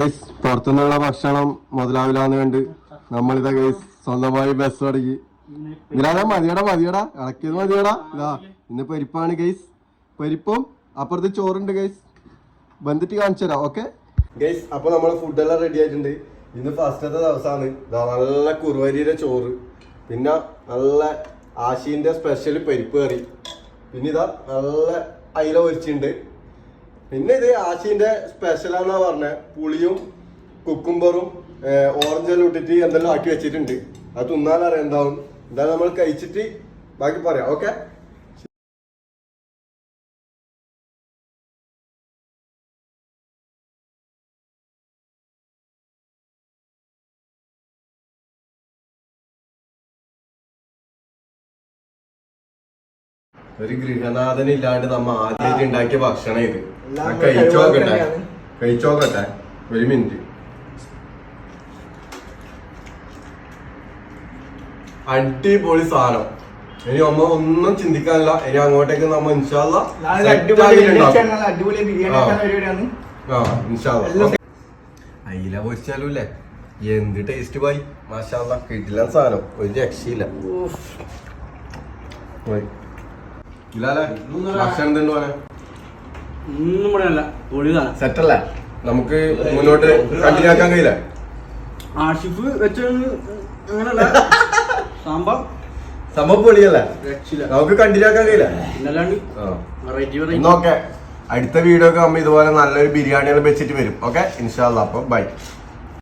Guys പുറത്തുനിന്നുള്ള ഭക്ഷണം മുതലാവില്ലാന്ന് കണ്ട് നമ്മളിതാ ഗൈസ് സ്വന്തമായി ബസ് തുടങ്ങി ഇതിലാ മതിയടാ മതിയടാ. ഇളക്കിയത് മതിയടാ. ഇതാ ഇന്ന് പരിപ്പാണ് ഗൈസ് പരിപ്പും അപ്പുറത്ത് ചോറുണ്ട് ഗൈസ് ബന്ധിട്ട് കാണിച്ചു തരാം ഓക്കെ ഗൈസ് അപ്പൊ നമ്മൾ ഫുഡെല്ലാം റെഡി ആയിട്ടുണ്ട്. ഇന്ന് ഫസ്റ്റത്തെ ദിവസമാണ് നല്ല കുറുവരിയുടെ ചോറ്. പിന്നെ നല്ല ആശീന്റെ സ്പെഷ്യൽ പരിപ്പ് കറി. പിന്നെ ഇതാ നല്ല അയില പൊരിച്ചിട്ടുണ്ട്. പിന്നെ ഇത് ആശീന്റെ സ്പെഷ്യലാന്നാ പറഞ്ഞ? പുളിയും കുക്കുംബറും ഓറഞ്ചെല്ലാം ഇട്ടിട്ട് എന്തെല്ലാം ആക്കി വെച്ചിട്ടുണ്ട്. അത് തിന്നാലറിയാം എന്താവും? എന്തായാലും നമ്മൾ കഴിച്ചിട്ട് ബാക്കി പറയാം. ഓക്കെ ഒരു ഗൃഹനാഥനില്ലാണ്ട് നമ്മ ആദ്യമായിട്ട് ഉണ്ടാക്കിയ ഭക്ഷണം ഇത്. കഴിച്ചോക്കട്ടെ. കഴിച്ചോക്കട്ടെ. ഒരു മിനിറ്റ്. അടിപൊളി സാധനം. ഇനി അമ്മ ഒന്നും ചിന്തിക്കാനില്ല. ഇനി അങ്ങോട്ടേക്ക് നമ്മ ഇൻഷാല്ല അയില പൊരിച്ചാലും എന്ത് ടേസ്റ്റ് പോയി മാഷാല്ല കിട്ടില്ല സാധനം. ഒരു രക്ഷയില്ല. പോയി. സെറ്റല്ലേ? നമുക്ക് മുന്നോട്ട് കണ്ടിന്യൂ ആക്കാൻ കഴിയില്ല? ആഷിഫ് വെച്ച അങ്ങനല്ല. സാമ്പാർ സംഭവം പൊളിയല്ലേ? നമുക്ക് കണ്ടിന്യൂ ആക്കാൻ കഴിയില്ല? ഓക്കെ അടുത്ത വീഡിയോ ഒക്കെ നമ്മ ഇതുപോലെ നല്ലൊരു ബിരിയാണികൾ വെച്ചിട്ട് വരും. ഓക്കെ? ഇൻഷാല്ല അപ്പൊ ബൈ.